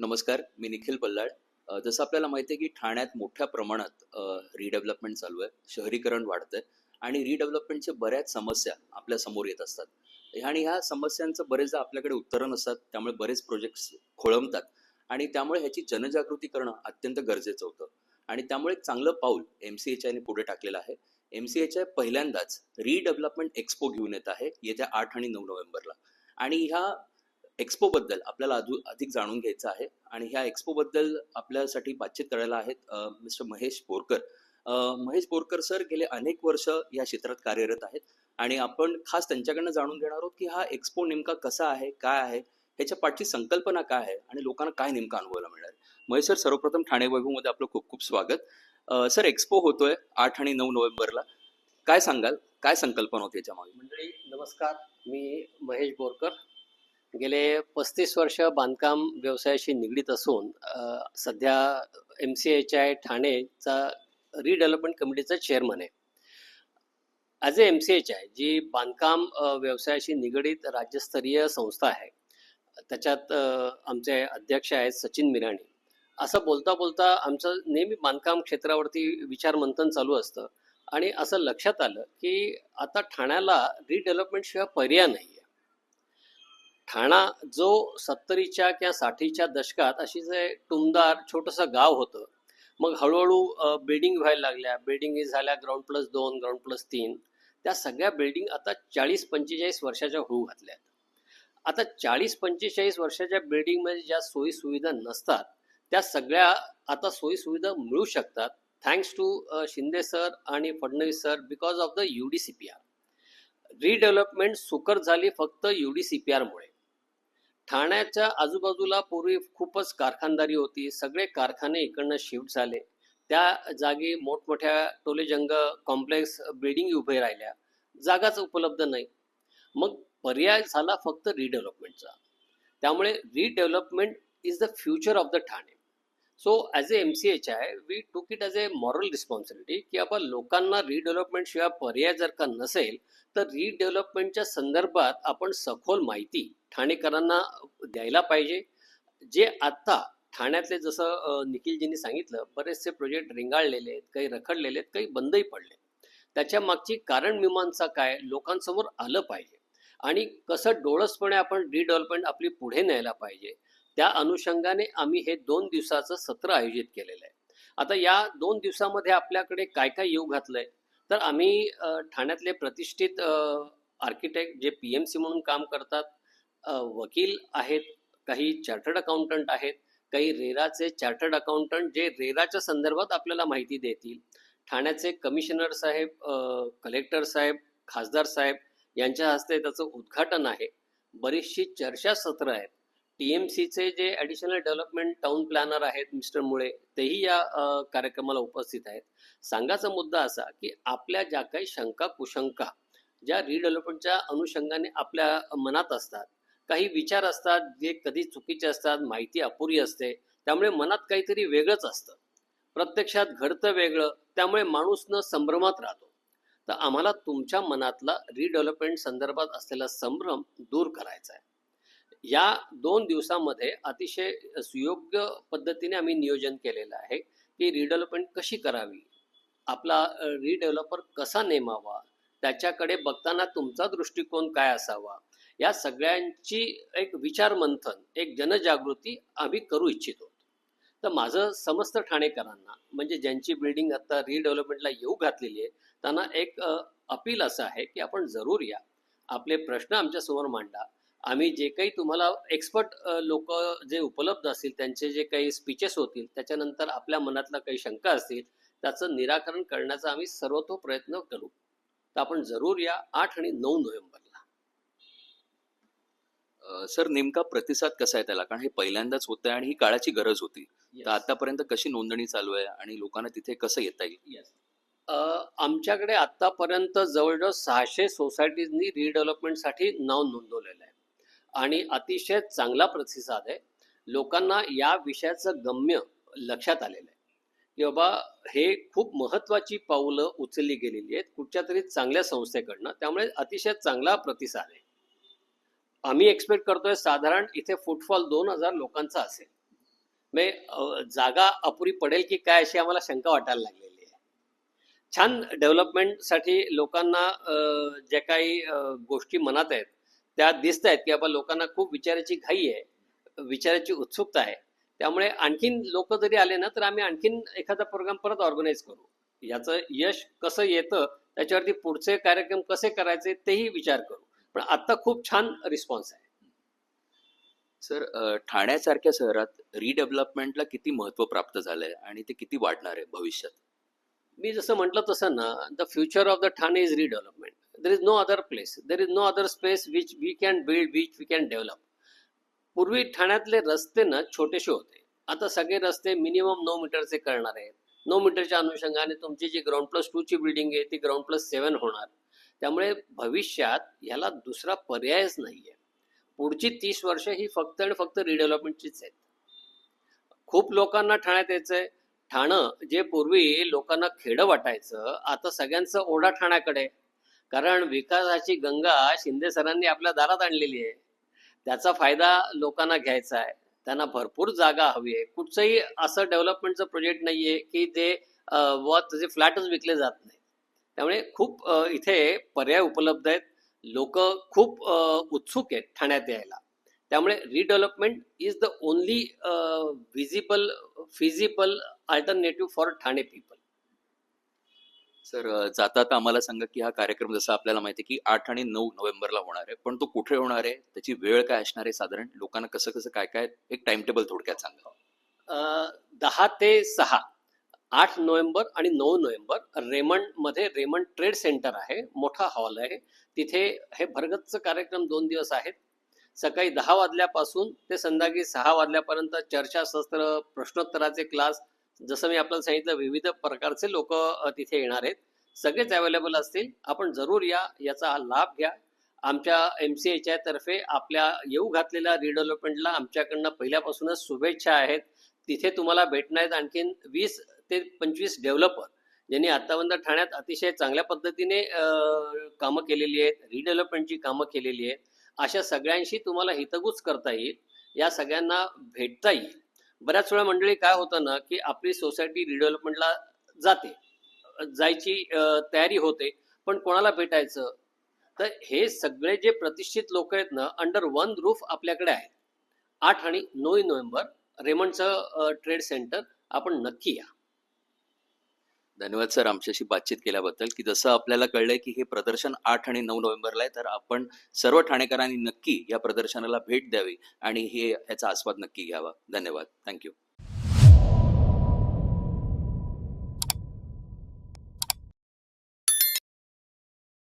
नमस्कार मी निखिल बल्लाळ जसं आपल्याला माहिती आहे की ठाण्यात मोठ्या प्रमाणात रिडेव्हलपमेंट चालू आहे शहरीकरण वाढतंय आणि रिडेव्हलपमेंटच्या बऱ्याच समस्या आपल्यासमोर येत असतात. आणि ह्या समस्यांचं बरेचदा आपल्याकडे उत्तरं नसतात त्यामुळे बरेच प्रोजेक्ट्स खोळंबतात आणि त्यामुळे ह्याची जनजागृती करणं अत्यंत गरजेचं होतं. आणि त्यामुळे एक चांगलं पाऊल एम सी एच आयने पुढे टाकलेलं आहे. एम सी एच आय पहिल्यांदाच रिडेव्हलपमेंट एक्सपो घेऊन येत आहे येत्या आठ आणि नऊ नोव्हेंबरला. आणि ह्या एक्सपोबद्दल आपल्याला अजून अधिक जाणून घ्यायचं आहे. आणि ह्या एक्सपोबद्दल आपल्यासाठी बातचीत करायला आहेत मिस्टर महेश बोरकर. महेश बोरकर सर गेले अनेक वर्ष या क्षेत्रात कार्यरत आहेत. आणि आपण खास त्यांच्याकडनं जाणून घेणार आहोत की हा एक्सपो नेमका कसा आहे काय आहे ह्याच्या पाठची संकल्पना काय आहे आणि लोकांना काय नेमका अनुभवायला मिळणार आहे. महेश सर सर्वप्रथम ठाणे वैभवमध्ये आपलं खूप खूप स्वागत. सर एक्सपो होतोय आठ आणि नऊ नोव्हेंबरला. काय सांगाल? काय संकल्पना होती याच्या मागे? मंडळी नमस्कार. मी महेश बोरकर गेले पस्तीस वर्ष बांधकाम व्यवसायाशी निगडीत असून सध्या एम सी एच आय ठाणेचा रिडेव्हलपमेंट कमिटीचा चेअरमन आहे. As a M C H I जी बांधकाम व्यवसायाशी निगडीत राज्यस्तरीय संस्था आहे. त्याच्यात आमचे अध्यक्ष आहेत सचिन मिराणी. असं बोलता बोलता आमचं नेहमी बांधकाम क्षेत्रावरती विचारमंथन चालू असतं. आणि असं लक्षात आलं की आता ठाण्याला रिडेव्हलपमेंटशिवाय पर्याय नाही आहे ठाणा जो सत्तरीच्या किंवा साठीच्या दशकात अशी जे टुमदार छोटंसं गाव होतं मग हळूहळू बिल्डिंग व्हायला लागल्या. बिल्डिंग झाल्या ग्राउंड प्लस दोन ग्राउंड प्लस तीन. त्या सगळ्या बिल्डिंग आता चाळीस पंचेचाळीस वर्षाच्या होऊ घातल्या आता चाळीस पंचेचाळीस वर्षाच्या बिल्डिंगमध्ये ज्या सोयी सुविधा नसतात त्या सगळ्या आता सोयी सुविधा मिळू शकतात थँक्स टू शिंदे सर आणि Fadnavis sir because of the U D C P R D C P R redevelopment सुकर झाली फक्त युडीसीपीआरमुळे ठाण्याच्या आजूबाजूला पूर्वी खूपच कारखानदारी होती. सगळे कारखाने इकडनं शिफ्ट झाले. त्या जागी मोठमोठ्या टोलेजंग कॉम्प्लेक्स बिल्डिंग उभे राहिल्या. जागाच उपलब्ध नाही. मग पर्याय झाला फक्त रिडेव्हलपमेंटचा त्यामुळे redevelopment is the future of the Thane. So as a M C H I we took it as a moral responsibility की आपण लोकांना रिडेव्हलपमेंट शिवाय पर्याय जर का नसेल तर रिडेव्हलपमेंटच्या संदर्भात आपण सखोल माहिती ठाणेकरांना द्यायला पाहिजे. जे आत्ता ठाण्यातले जसं निखिलजींनी सांगितलं बरेचसे प्रोजेक्ट रिंगाळलेले आहेत काही रखडलेले आहेत काही बंदही पडले त्याच्या मागची कारण मीमांसा काय? लोकांसमोर आलं पाहिजे. आणि कसं डोळसपणे आपण रिडेव्हलपमेंट आपली पुढे न्यायला पाहिजे त्या अनुषंगाने आम्ही हे दोन दिवसाचं सत्र आयोजित केलेलं आहे. आता या दोन दिवसामध्ये आपल्याकडे काय काय येऊ घातलंय? तर आम्ही ठाण्यातले प्रतिष्ठित architect J P M C म्हणून काम करतात वकील आहेत काही चार्टर्ड अकाउंटंट आहेत काही रेराचे चार्टर्ड अकाउंटंट जे रेराच्या संदर्भात आपल्याला माहिती देतील. ठाण्याचे कमिशनर साहेब कलेक्टर साहेब खासदार साहेब यांच्या हस्ते त्याचं उद्घाटन आहे. बरीचशी चर्चा सत्र आहेत. टी एम सीचे जे ॲडिशनल डेव्हलपमेंट टाउन प्लॅनर आहेत मिस्टर मुळे तेही या कार्यक्रमाला उपस्थित आहेत. सांगायचा मुद्दा असा की आपल्या ज्या काही शंका कुशंका ज्या रिडेव्हलपमेंटच्या अनुषंगाने आपल्या मनात असतात काही विचार असतात जे कधी चुकीचे असतात माहिती अपुरी असते. त्यामुळे मनात काहीतरी वेगळंच असतं. प्रत्यक्षात घडतं वेगळं त्यामुळे माणूस न संभ्रमात राहतो. तर आम्हाला तुमच्या मनातला रिडेव्हलपमेंट संदर्भात असलेला संभ्रम दूर करायचा आहे. या दोन दिवसामध्ये अतिशय सुयोग्य पद्धतीने आम्ही नियोजन केलेलं आहे की रिडेव्हलपमेंट कशी करावी? आपला रिडेव्हलपर कसा नेमावा? त्याच्याकडे बघताना तुमचा दृष्टिकोन काय असावा? या सगळ्यांची एक विचार मंथन एक जनजागृती आम्ही करू इच्छितो. तर माझं समस्त ठाणेकरांना म्हणजे ज्यांची बिल्डिंग आता रिडेव्हलपमेंटला येऊ घातलेली आहे त्यांना एक अपील असं आहे की आपण जरूर या. आपले प्रश्न आमच्यासमोर मांडा. आम्ही जे काही तुम्हाला एक्सपर्ट लोक जे उपलब्ध असतील त्यांचे जे काही स्पीचेस होतील त्याच्यानंतर आपल्या मनातला काही शंका असतील त्याचं निराकरण करण्याचा आम्ही सर्वतो प्रयत्न करू. तर आपण जरूर या आठ आणि नऊ नोव्हेंबरला. सर नेमका प्रतिसाद कसा आहे त्याला? कारण हे पहिल्यांदाच होत आहे आणि ही काळाची गरज होती. तर आतापर्यंत कशी नोंदणी चालू आहे आणि लोकांना तिथे कसं येता येईल? Yes. अ, आमच्याकडे आतापर्यंत जवळजवळ सहाशे सोसायटीजनी रिडेव्हलपमेंटसाठी नाव नोंदवलेलं आहे. आणि अतिशय चांगला प्रतिसाद आहे. लोकांना या विषयाचं गम्य लक्षात आलेलं आहे. की बाबा हे खूप महत्वाची पावलं उचलली गेलेली आहेत कुठच्या तरी चांगल्या संस्थेकडनं. त्यामुळे अतिशय चांगला प्रतिसाद आहे. आम्ही एक्सपेक्ट करतोय साधारण इथे फुटफॉल दोन हजार लोकांचा असेल. म्हणजे जागा अपुरी पडेल की काय अशी आम्हाला शंका वाटायला लागलेली आहे. छान डेव्हलपमेंटसाठी लोकांना ज्या काही गोष्टी मनात आहेत त्या दिसत आहेत की बाबा लोकांना खूप विचाराची घाई आहे विचाराची उत्सुकता आहे. त्यामुळे आणखीन लोक जरी आले ना तर आम्ही आणखीन एखादा प्रोग्राम परत ऑर्गनाईज करू. याचं यश कसं येतं त्याच्यावरती पुढचे कार्यक्रम कसे करायचे तेही विचार करू. पण आता खूप छान रिस्पॉन्स आहे. सर ठाण्यासारख्या शहरात रिडेव्हलपमेंटला किती महत्त्व प्राप्त झालंय आणि ते किती वाढणार आहे भविष्यात? मी जसं म्हटलं तसं ना the future of the Thane is redevelopment there is no other place there is no other space which we can build which we can develop पूर्वी ठाण्यातले रस्ते ना छोटेसे होते. आता सगळे रस्ते मिनिमम नऊ मीटरचे करणार आहेत. नऊ मीटरच्या अनुषंगाने तुमची जी ग्राउंड प्लस टूची बिल्डिंग आहे ती ग्राउंड प्लस सेवन होणार. त्यामुळे भविष्यात ह्याला दुसरा पर्यायच नाहीये. पुढची तीस वर्ष ही फक्त आणि फक्त रिडेव्हलपमेंटचीच आहेत. खूप लोकांना ठाण्यात यायचंय. ठाणं जे पूर्वी लोकांना खेडं वाटायचं आता सगळ्यांचं ओढा ठाण्याकडे. कारण विकासाची गंगा शिंदे सरांनी आपल्या दारात आणलेली आहे. त्याचा फायदा लोकांना घ्यायचा आहे. त्यांना भरपूर जागा हवी आहे. कुठचंही असं डेव्हलपमेंटचं प्रोजेक्ट नाहीये की ते व त्याचे फ्लॅटच विकले जात नाही. त्यामुळे खूप इथे पर्याय उपलब्ध आहेत. लोक खूप उत्सुक आहेत ठाण्यात यायला. त्यामुळे redevelopment is the only visible feasible alternative for Thane people sir जाता आम्हाला सांगा की हा कार्यक्रम जसा आपल्याला माहिती की आठ आणि नऊ नोव्हेंबरला होणार आहे पण तो कुठे होणार आहे? त्याची वेळ काय असणार आहे साधारण? लोकांना कसं कसं काय काय एक टाइम टेबल थोडक्यात सांगा. दहा ते सहा. आठ नोव्हेंबर आणि नऊ नोव्हेंबर रेमंडमध्ये रेमंड ट्रेड सेंटर आहे मोठा हॉल आहे. तिथे हे भरगच्च कार्यक्रम दोन दिवस आहेत. सकाळी दहा वाजल्यापासून ते संध्याकाळी सहा वाजल्यापर्यंत चर्चासत्र प्रश्नोत्तराचे क्लास जसं मी आपल्याला सांगितलं विविध प्रकारचे लोक तिथे येणार आहेत. सगळेच अवेलेबल असतील. आपण जरूर या याचा लाभ घ्या. आमच्या एम सी एच्या तर्फे आपल्या येऊ घातलेल्या रिडेव्हलपमेंटला आमच्याकडनं पहिल्यापासूनच शुभेच्छा आहेत. तिथे तुम्हाला भेटणार आहेत आणखीन वीस ते पंचवीस डेव्हलपर ज्यांनी आतापर्यंत ठाण्यात अतिशय चांगल्या पद्धतीने कामं केलेली आहेत रिडेव्हलपमेंटची कामं केलेली आहेत. अशा सगळ्यांशी तुम्हाला हितगुज करता येईल या सगळ्यांना भेटता येईल. बऱ्याच वेळा मंडळी काय होतं ना की आपली सोसायटी रिडेव्हलपमेंटला जाते जायची तयारी होते पण कोणाला भेटायचं? तर हे सगळे जे प्रतिष्ठित लोक आहेत ना अंडर वन रूफ आपल्याकडे आहेत. आठ आणि नऊ नोव्हेंबर रेमंडचं ट्रेड सेंटर आपण नक्की या. धन्यवाद सर आमच्याशी बातचीत केल्याबद्दल की जसं आपल्याला कळलंय की हे प्रदर्शन आठ आणि नऊ नोव्हेंबरला आहे तर आपण सर्व ठाणेकरांनी नक्की या प्रदर्शनाला भेट द्यावी आणि हे याचा आस्वाद नक्की घ्यावा. धन्यवाद. थँक्यू